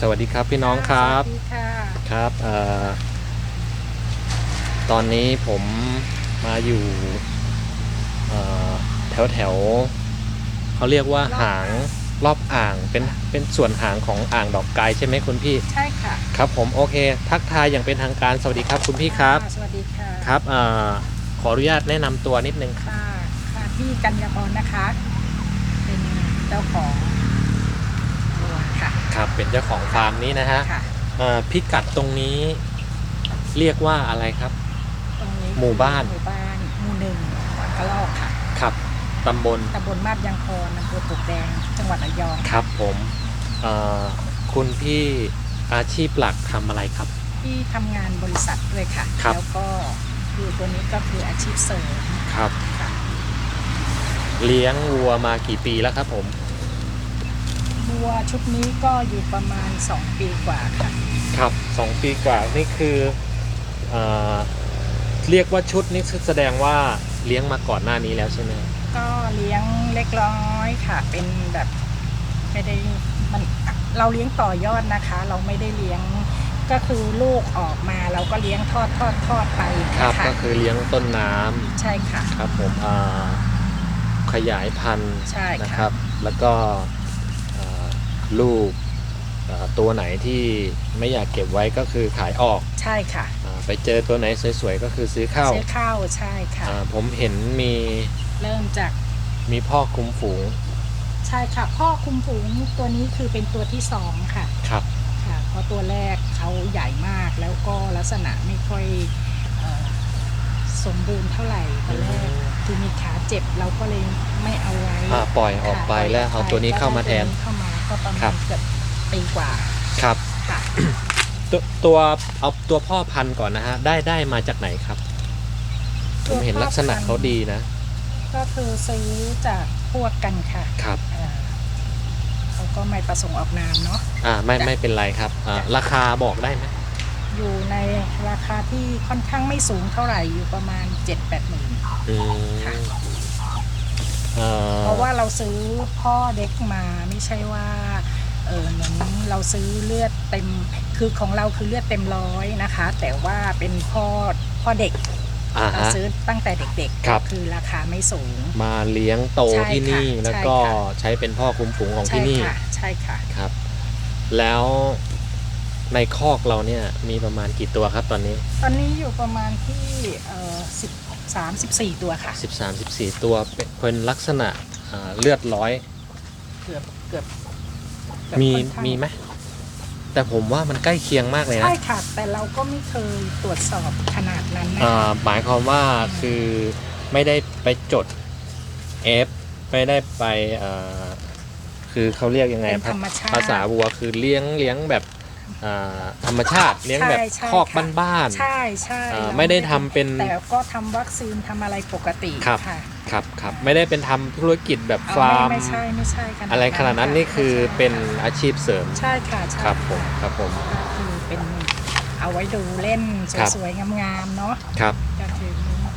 สวัสดีครับพี่น้องครับสวัสดีค่ะครับเอ่อตอนนี้ผมมาอยู่เอ่อแถวแถวๆเขาเรียกว่าหางรอบอ่างเป็นเป็นส่วนหางของอ่างดอกไกใช่ไหมคุณพี่ ใช่ค่ะ ครับผมโอเค ทักทายอย่างเป็นทางการสวัสดีครับคุณพี่ครับะสวัสดีค่ะครับเอ่อขออนุญาตแนะนำตัวนิดนึงครับค่ะค่ะพี่กัญญาพรนะคะ เป็นเจ้าของวัว ค่ะครับเป็นเจ้าของฟาร์มนี้นะฮะค่ะเอ่อพิกัดตรงนี้เรียกว่าอะไรครับ ตรงนี้หมู่บ้าน หมู่บ้านหมู่หนึ่งวังกะลอกค่ะครับตำบลตำบลมาบยางพรอำเภอปลวกแดง จังหวัดระยองครับผมเอ่อคุณพี่อาชีพหลักทำอะไรครับ ที่ทำงานบริษัทด้วยค่ะ ครับ แล้วก็คือตัวนี้ก็คืออาชีพเสริมครับ ค่ะเลี้ยงวัวมากี่ปีแล้วครับผม วัวชุดนี้ก็อยู่ประมาณ 2 ปีกว่าค่ะครับสองปีกว่านี่คือเอ่อเรียกว่าชุดนี้แสดงว่าเลี้ยงมาก่อนหน้านี้แล้วใช่ไหมก็เลี้ยงเล็กน้อยค่ะ เป็นแบบไม่ได้มันเราเลี้ยงต่อยอดนะคะ เราไม่ได้เลี้ยงก็คือลูกออกมาเราก็เลี้ยงทอดทอดทอดไปครับค่ะก็คือเลี้ยงต้นน้ำใช่ค่ะ ครับผมอ่าขยายพันธุ์ใช่นะคค่ะรับ แล้วก็อ่า ลูกอ่าตัวไหนที่ไม่อยากเก็บไว้ก็คือขายออกใช่ค่ะอาไปเจอตัวไหนสวยๆก็คือซื้อเข้าซื้อข้าวใช่ค่ะอ่าผมเห็นมีเริ่มจากมีพ่อคุมฝูง ใช่ค่ะ พ่อคุมฝูงตัวนี้คือเป็นตัวที่สองค่ะครับค่ะเพราะตัวแรกเขาใหญ่มากแล้วก็ลักษณะไม่ค่อยเอ่อสมบูรณ์เท่าไหร่ตอนแรกคือมีขาเจ็บเราก็เลยไม่เอาไว้อ่าปล่อยออกไปค่ะแล้วเอาตัวนี้เข้ามาแทนก็ได้ตัวเข้ามา ก็ประครัมาบณเกือบปีกว่าครับค่ะตัวตัวเอาตัวพ่อพันธุ์ก่อนนะฮะได้ได้มาจากไหนครับ ผมเห็นลักษณะเขาดีนะก็คือซื้อจากพวกกันค่ะครับเอ่อเขาก็ไม่ประสงค์ออกนามเนาะ อ่าไม่จ้ะไม่เป็นไรครับอ่าจ้ะราคาบอกได้ไหมอยู่ในราคาที่ค่อนข้างไม่สูงเท่าไหร่อยู่ประมาณ 7-8หมื่นอืมค่ะเอ่อ เพราะว่าเราซื้อพ่อเด็กมาไม่ใช่ว่าเออเหมือนเราซื้อเลือดเต็มคือของเราคือเลือดเต็มร้อยนะคะ แต่ว่าเป็นพ่อพ่อเด็กอ่าเราฮะซื้อตั้งแต่เด็กๆครัก็บคือราคาไม่สูง มาเลี้ยงโตใช่ที่นี่ค่ะแล้วก็ใช่ค่ะใช้เป็นพ่อคุมฝูงของใช่ที่นี่ค่ะใช่ค่ะครับ แล้วในคอกเราเนี่ยมีประมาณกี่ตัวครับตอนนี้ ตอนนี้อยู่ประมาณที่เอ่อสิบ สามสิบสี่ตัวค่ะ 13 14 ตัวเป็นเป็นลักษณะอ่าเลือดร้อยเกือบเกือบเกือบมีค่อนข้างมีไหมแต่ผมว่ามันใกล้เคียงมากเลยนะ ใช่ค่ะ แต่เราก็ไม่เคยตรวจสอบขนาดนั้นนะอ่าหมายความว่าคือไม่ได้ไปจด F ไม่ได้ไปอ่าคือเขาเรียกยังไงเป็นภาธรรมชาติภาษาวัวคือเลี้ยงเลี้ยงแบบ อ่าธรรมชาติเลี้ยงแบบใช่ใช่คอกค่ะ บ้าน ใช่ใช่อ่าเราไม่ได้ทำเป็นแต่ก็ทำวัคซีนทำอะไรปกติครับ ค่ะๆครับครับไม่ได้เป็นทำธุรกิจแบบเอาฟาร์มไม่ไม่ใช่ไม่ใช่ขนาดอะไรขนาดนั้นค่ะนี่คือไม่ใช่เป็นอาชีพเสริมใช่ค่ะใช่ครับผมครับผม ก็คือเป็นเอาไว้ดูเล่นครับ สวยๆงามๆเนาะครับ ก็คือ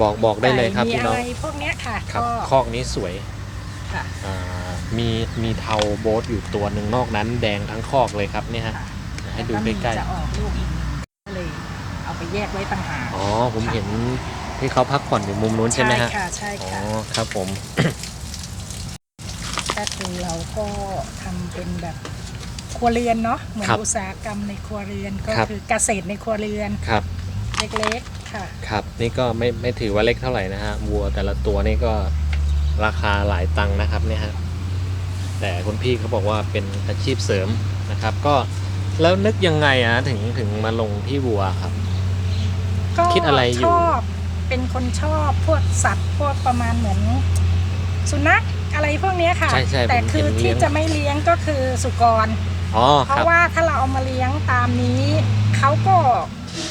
บอกบอกได้เลยครับมีพี่อะน้องไรพวกเนี้ยค่ะครับก็คอกนี้สวยค่ะ อ่ามีมีเทาโบ๊ทอยู่ตัวหนึ่งนอกนั้น แดงทั้งคอกเลยครับเนี่ยฮะค่ะ ให้ดูแล้วใกมีล้จะออกลูกอีกหนึ่งก็เลยเอาไปแยกไว้ต่างหากๆอ๋อผมเห็นที่เขาพักผ่อนอยู่มุมนู้นใช่ไหมฮะค่ะใช่อ๋อค่ะครับผม ก็คือเราก็ทำเป็นแบบครัวเรือนเนาะเหมือนครับอุตสาหกรรมในครัวเรือนก็ครับ คือเกษตรในครัวเรือนครับ เล็กๆค่ะ ครับนี่ก็ไม่ไม่ถือว่าเล็กเท่าไหร่นะฮะวัวแต่ละตัวนี่ก็ราคาหลายตังค์นะครับเนี่ยฮะแต่คุณพี่เขาบอกว่าเป็นอาชีพเสริมนะครับ ก็ แล้วนึกยังไงอะถึงถึงมาลงที่วัวครับ ก็คิดอะไรอยู่ ชอบเป็นคนชอบพวกสัตว์พวกประมาณเหมือน สุนัขอะไรพวกเนี้ยค่ะ ใช่ใช่แต่ผมคือเห็นเลี้ที่ยง จะไม่เลี้ยงก็คือสุกร อ๋อเพครับราะว่าถ้าเราเอามาเลี้ยงตามนี้เขาก็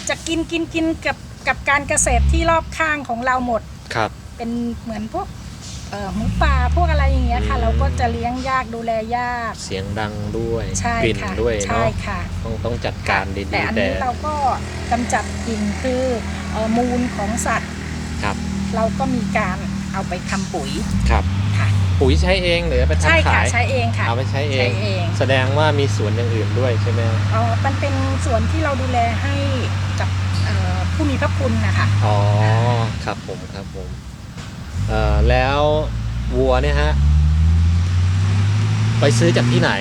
จะกินกินกินกับกับการเกษตรที่รอบข้างของเราหมด ครับ เป็นเหมือนพวก เอ่อหมูป่าพวกอะไรอย่างเงี้ยค่ะอืมเราก็จะเลี้ยงยากดูแลยาก เสียงดังด้วยใช่กลิ่นค่ะด้วยใช่เนาะค่ะ ต้องต้องจัดการดีแต่ๆอันแต่นี้เราก็กำจัดกลิ่นคือเอ่อมูลของสัตว์ ครับเราก็มีการเอาไปทำปุ๋ย ครับค่ะ ปุ๋ยใช้เองหรือไปใช่ทำค่ะขายใช้เองค่ะเอาไปใช้เอใช้งเองแสดงว่ามีสวนอย่างอื่นด้วยใช่ไหมอ๋อมันเป็นส่วนที่เราดูแลให้กับเอ่อผู้มีพระคุณนะคะ อ๋อครับผมครับผมเอ่อ แล้ววัวเนี่ยฮะไปซื้อจากที่ไหน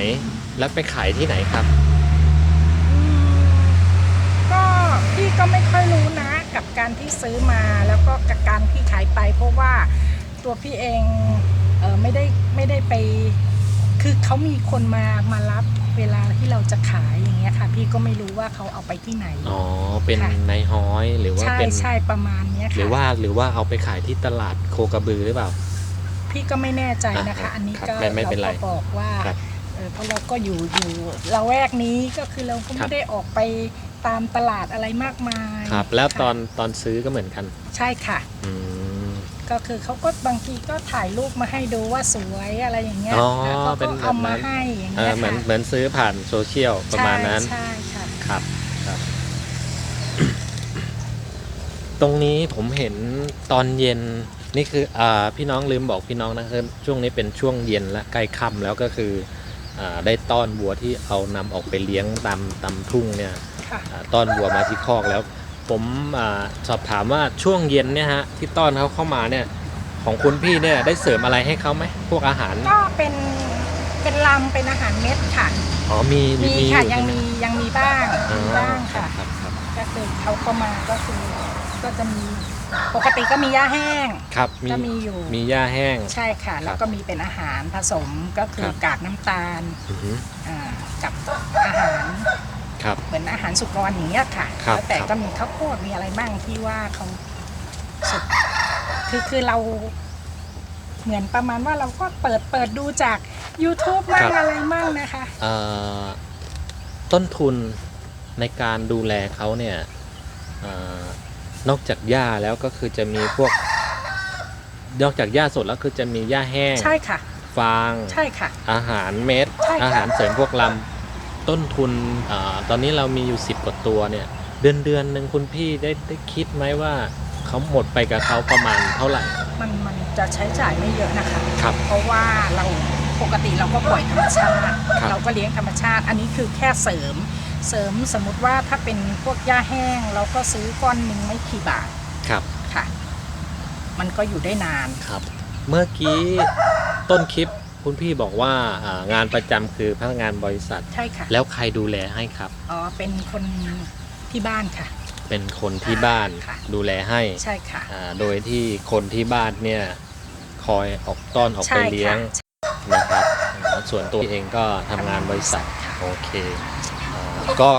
แล้วไปขายที่ไหนครับ ก็พี่ก็ไม่ค่อยรู้นะกับการที่ซื้อมาแล้วก็กับการที่ขายไป เพราะว่าตัวพี่เองเออไม่ได้ไม่ได้ไป คือเขามีคนมามารับ เวลาที่เราจะขายอย่างเงี้ยค่ะ พี่ก็ไม่รู้ว่าเขาเอาไปที่ไหน อ๋อ เป็นค่ะ นายฮ้อยหรือว่าใช่เป็นใช่ประมาณเนี้ยค่ะ หรือว่าหรือว่าเอาไปขายที่ตลาดโคกระบือหรือเปล่า พี่ก็ไม่แน่ใจนะคะ อ่าอันนี้ครับก็ไม่ไม่เป็นไรเราก็บอกว่าครับเออเพราะเราก็อยู่อยู่ละแวกนี้ก็คือเราก็ครัไม่บ ได้ออกไปตามตลาดอะไรมากมายครับ แล้วค่ะตอนตอนซื้อก็เหมือนกัน ใช่ค่ะ อืม ก็คือเขาก็บางทีก็ถ่ายรูปมาให้ดูว่าสวยอะไรอย่างเงี้ยอ๋อแล้วเขาเป็ก็นแบบเอามานั้นให้อย่างเอเงี้อยเหมือนค่ะเหมือนซื้อผ่านโซเชียลประมาณนั้น ใช่ใช่ค่ะ ครับครับ ตรงนี้ผมเห็นตอนเย็นนี่คืออ่าพี่น้องลืมบอกพี่น้องนะครับช่วงนี้เป็นช่วงเย็นและใกล้ค่ำแล้วก็คืออาได้ต้อนวัวที่เอานำออกไปเลี้ยงตามตามทุ่งเนี่ยค่ะ อ่าต้อนวัวมาที่คอกแล้ว ผมอาสอบถามว่าช่วงเย็นเนี่ยฮะที่ต้อนเขาเข้ามาเนี่ยของคุณพี่เนี่ยได้เสริมอะไรให้เขาไหมพวกอาหาร ก็เป็นเป็นลำเป็นอาหารเม็ดค่ะอ๋อมีมีมีค่ะอยังใช่ไหมียังมีบ้างอ๋อมีบ้างค่ะรับครับก็คือเขาเข้ามาก็คือก็จะมีปกติก็มีหญ้าแห้งครับมีก็มีอยู่มีหญ้าแห้งใช่ค่ะ แล้วก็มีเป็นอาหารผสมก็คืคอรับกากน้ำตาลอือฮึอ่ากับอาหาร ครับ เหมือนอาหารสุกรอย่างเงี้ยค่ะครับแล้วแต่ครับ ก็มีข้าวโพดมีอะไรบ้างที่ว่าเขาสุกคือคือเรา เหมือนประมาณว่าเราก็เปิดเปิดดูจาก YouTube มั่งอะไรมั่งนะคะ เอ่อต้นทุนในการดูแลเขาเนี่ยเออนอกจากหญ้าแล้วก็คือจะมีพวก นอกจากหญ้าสดแล้วคือจะมีหญ้าแห้ง ใช่ค่ะ ฟาง ใช่ค่ะ อาหารเม็ด ใช่ค่ะ อาหารเสริมพวกลำ ต้นทุนอาตอนนี้เรามีอยู่สิบกว่าตัวเนี่ย เดือนเดือนหนึ่งคุณพี่ได้ได้คิดไหมว่าเขาหมดไปกับเขาประมาณเท่าไหร่ มันมันจะใช้จ่ายไม่เยอะนะคะครับเพราะว่าเราปกติเราก็ปล่อยธรรมชาติครับเราก็เลี้ยงธรรมชาติ อันนี้คือแค่เสริม เสริมสมมติว่าถ้าเป็นพวกหญ้าแห้ง เราก็ซื้อก้อนหนึ่งไม่กี่บาทครับค่ะ มันก็อยู่ได้นานครับ เมื่อกี้ต้นคลิป คุณพี่บอกว่าอ่างานประจำคือพนักงานบริษัท ใช่ค่ะ แล้วใครดูแลให้ครับ อ๋อ เป็นคนที่บ้านค่ะ เป็นคนที่บ้านค่ะ ดูแลให้ใช่ค่ะอ่าโดยที่คนที่บ้านเนี่ยคอยออกต้อนออกไปใช่เลี้ยค่ะงนะครับอ่าส่วนตัวเองก็ทำงานบริษัท ค่ะ โอเคอ่าก็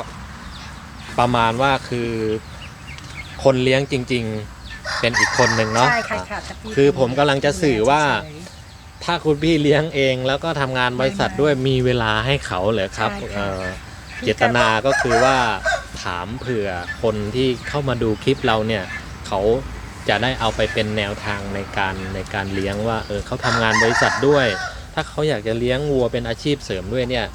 ประมาณว่าคือคนเลี้ยงจริง ๆ เป็นอีกคนหนึ่งเนาะใช่ค่ะค่ะถ้าพี่คือผมกำลังจะสื่อว่าเฉย ถ้าคุณพี่เลี้ยงเอง แล้วก็ทำงานบริษัทไม่ด้วยมีเวลาให้เขาเหรอครับใช่ค่ะ เอ่อๆเจตนาก็คือว่าถามเผื่อคนที่เข้ามาดูคลิปเราเนี่ยเขาจะได้เอาไปเป็นแนวทางในการในการเลี้ยงว่าเออเขาทำงานบริษัทด้วย ถ้าเขาอยากจะเลี้ยงวัวเป็นอาชีพเสริมด้วยเนี่ย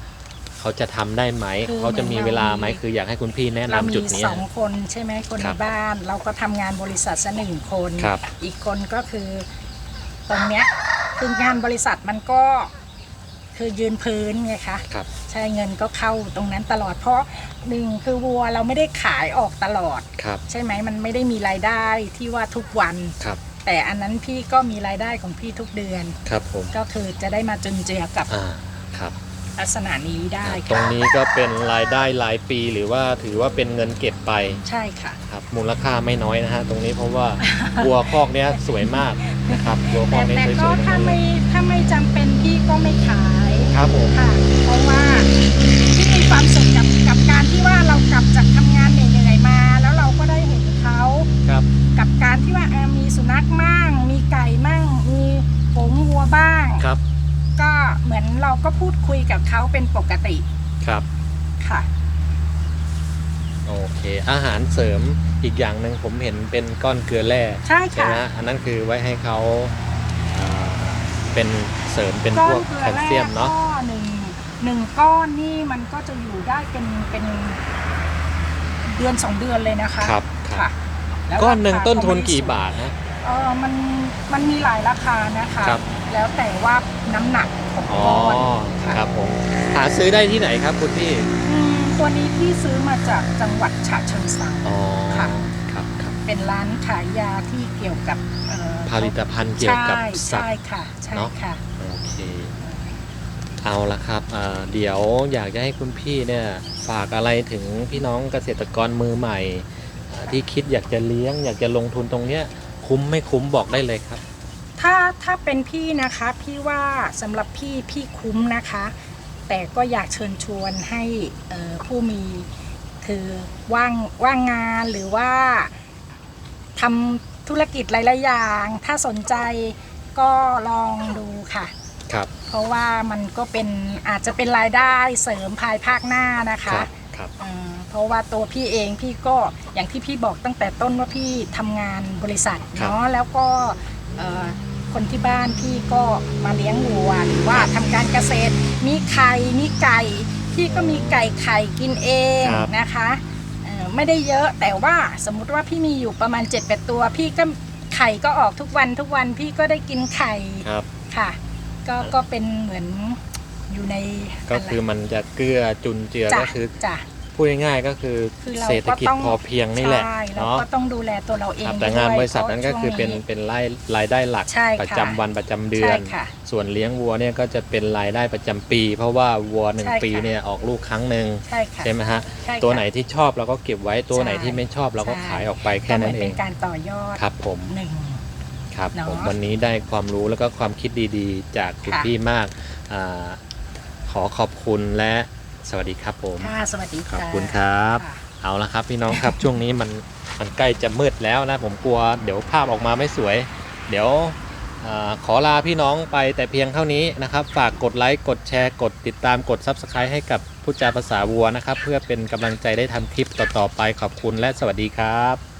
เขาจะทำได้ไหมคือเขาจะมีเวลาไหมเรามี คืออยากให้คุณพี่แนะนำเรามีจุดนี้สองคนใช่ไหมคนครัในบบ้าน เราก็ทำงานบริษัทซะหนึ่งคน ครับ อีกคนก็คือ ตรงเนี้ย คืองานบริษัทมันก็คือยืนพื้นไงคะครับ ใช่เงินก็เข้าตรงนั้นตลอดเพราะหนึ่งคือวัวเราไม่ได้ขายออกตลอด ครับ ใช่ไหมมันไม่ได้มีรายได้ที่ว่าทุกวัน ครับ แต่อันนั้นพี่ก็มีรายได้ของพี่ทุกเดือน ครับผม ก็คือจะได้มาจุนเจือกับอ่า ครับ ลักษณะนี้ได้ตรงค่ะนี้ก็เป็นรายได้รายปีหรือว่าถือว่าเป็นเงินเก็บไปใช่ค่ะ ครับ มูลค่าไม่น้อยนะฮะตรงนี้เพราะว่า วัวคอกเนี้ยสวยมาก นะครับวัวคอแต่กเนี้ยแต่สวยๆก็ทั้งถ้านั้นเลไม่ยถ้าไม่จำเป็นพี่ก็ไม่ขายครับผมค่ะ เพราะว่าพี่มีความสุขกับกับการที่ว่าเรากลับจากทำงานเหนื่อยๆมา แล้วเราก็ได้เห็นเขาครับกับการที่ว่าเอ่อมีสุนัขมั่งมีไก่มั่งมีฝูงวัวบ้าง ครับก็เหมือนเราก็พูดคุยกับเขาเป็นปกติครับ ค่ะ โอเค อาหารเสริมอีกอย่างหนึ่งผมเห็นเป็นก้อนเกลือแร่ใช่ใช่ค่ะ ไหมฮะอันนั้นคือไว้ให้เขาอ่าเป็นเสริมเป็นก้อพวนกเกลืแคอลแร่เซียมเนาะ ก็หนึ่งหนึ่งก้อนนี่มันก็จะอยู่ได้เป็นเป็นเดือนสองเดือนเลยนะคะครับครัค่ะบแล้วก้อนหนึ่งราคาต้นทุนไม่กี่สูงบาทนะเเออมันมันมีหลายราคานะคะ ครับ แล้วแต่ว่าน้ำหนักของอ๋อก้อนค่ะครับผมหาซื้อได้ที่ไหนครับคุณพี่อืม ตัวนี้พี่ซื้อมาจากจังหวัดฉะเชิงเทราอ๋อค่ะ ครับครับ เป็นร้านขายยาที่เกี่ยวกับเอ่อผลิตภัณฑ์เกี่ยวกับใช่สัตใช่ว์ ค่ะ ใช่เนอะ ค่ะ โอเค เอาละครับอ่าเดี๋ยวอยากจะให้คุณพี่เนี่ยฝากอะไรถึงพี่น้องเกษตรกรมือใหม่อ่าที่คิดอยากจะเลี้ยง อยากจะลงทุนตรงเนี้ยคุ้มไม่คุ้มบอกได้เลยครับ ถ้าถ้าเป็นพี่นะคะพี่ว่าสำหรับพี่พี่คุ้มนะคะ แต่ก็อยากเชิญชวนให้เอ่อผู้มีคือว่างว่างงานหรือว่าทำธุรกิจหลายๆอย่าง ถ้าสนใจก็ลองดูค่ะครับเพราะว่ามันก็เป็นอาจจะเป็นรายได้เสริมภายภาคหน้านะคคะรับครับเอ่อเพราะว่าตัวพี่เองพี่ก็อย่างที่พี่บอกตั้งแต่ต้นว่าพี่ทำงานบริษัทครับเนาะแล้วก็เอ่อ คนที่บ้านพี่ก็มาเลี้ยงวัวหรือว่าทำการเกษตร มีไข่มีไก่ พี่ก็มีไก่ไข่กินเองครับนะคะเอ่อไม่ได้เยอะแต่ว่าสมมุติว่าพี่มีอยู่ประมาณ7จ็ดตัว พี่ก็ไข่ก็ออกทุกวันทุกวันพี่ก็ได้กินไข่ครับค่ะ ก็ก็เป็นเหมือนอยู่ในก็คือมันจะเกื้อจุนเจือจ้ะก็คือจ้ะ พูดง่ายๆก็คือคือเราเศรษฐกิจก็ต้อง พอเพียงนี่แหละใช่เราเนาะก็ต้องดูแลตัวเราเองครับแต่งานด้วยบริษัทนั้นก็คือเป็นพราะช่วง เป็นรายรายได้หลักใช่ค่ะประจำวันประจำเดือน ใช่ค่ะส่วนเลี้ยงวัวเนี่ยก็จะเป็นรายได้ประจำปี เพราะว่าวัวหนึ่งใช่ค่ะ ปีเนี่ยออกลูกครั้งหนึ่งใช่ค่ะ ใช่ไหมฮะใช่ค่ะตัวไหนที่ชอบเราก็เก็บไว้ตัวไหนใช่ที่ไม่ชอบเราก็ใช่ ขายออกไปแค่นั้นเอก็หมืงเป็นการต่อยอดครับผม หนึ่ง ครับเนาะผมวันนี้ได้ความรู้แล้วก็ความคิดดีๆ จากคุณค่ะพี่มากอาขอขอบคุณและ สวัสดีครับผมค่ะสวัสดีขค่ะอบคุณครับค่ะเอาละครับพี่น้องครับ ช่วงนี้มันมันใกล้จะมืดแล้วนะ ผมกลัวเดี๋ยวภาพออกมาไม่สวย เดี๋ยวอาขอลาพี่น้องไปแต่เพียงเท่านี้นะครับ ฝากกดไลค์กดแชร์กดติดตามกด Subscribe ให้กับผู้จาภาษาวัวนะครับ เพื่อเป็นกำลังใจได้ทำคลิปต่อๆไปขอบคุณและสวัสดีครับ